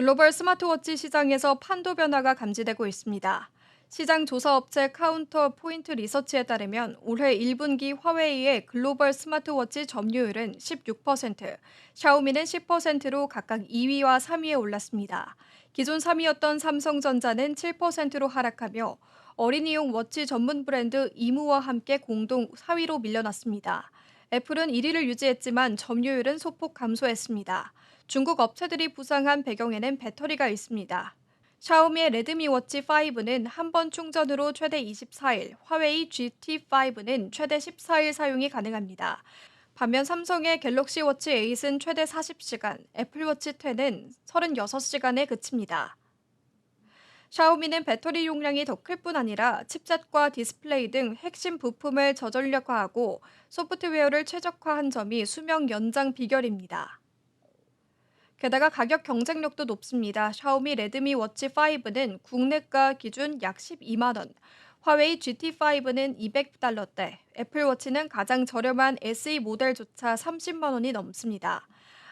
글로벌 스마트워치 시장에서 판도 변화가 감지되고 있습니다. 시장 조사 업체 카운터 포인트 리서치에 따르면 올해 1분기 화웨이의 글로벌 스마트워치 점유율은 16%, 샤오미는 10%로 각각 2위와 3위에 올랐습니다. 기존 3위였던 삼성전자는 7%로 하락하며 어린이용 워치 전문 브랜드 이무와 함께 공동 4위로 밀려났습니다. 애플은 1위를 유지했지만 점유율은 소폭 감소했습니다. 중국 업체들이 부상한 배경에는 배터리가 있습니다. 샤오미의 레드미 워치 5는 한 번 충전으로 최대 24일, 화웨이 GT5는 최대 14일 사용이 가능합니다. 반면 삼성의 갤럭시 워치 8은 최대 40시간, 애플 워치 10은 36시간에 그칩니다. 샤오미는 배터리 용량이 더 클 뿐 아니라 칩셋과 디스플레이 등 핵심 부품을 저전력화하고 소프트웨어를 최적화한 점이 수명 연장 비결입니다. 게다가 가격 경쟁력도 높습니다. 샤오미 레드미 워치 5는 국내가 기준 약 12만 원, 화웨이 GT5는 200달러대, 애플워치는 가장 저렴한 SE 모델조차 30만 원이 넘습니다.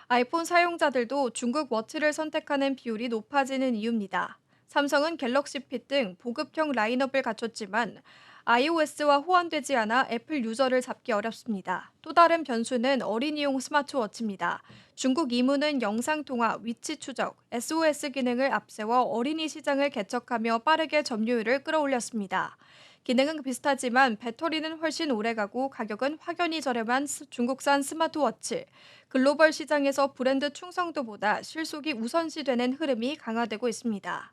아이폰 사용자들도 중국 워치를 선택하는 비율이 높아지는 이유입니다. 삼성은 갤럭시 핏 등 보급형 라인업을 갖췄지만 iOS와 호환되지 않아 애플 유저를 잡기 어렵습니다. 또 다른 변수는 어린이용 스마트워치입니다. 중국 이무는 영상통화, 위치 추적, SOS 기능을 앞세워 어린이 시장을 개척하며 빠르게 점유율을 끌어올렸습니다. 기능은 비슷하지만 배터리는 훨씬 오래가고 가격은 확연히 저렴한 스- 중국산 스마트워치. 글로벌 시장에서 브랜드 충성도보다 실속이 우선시되는 흐름이 강화되고 있습니다.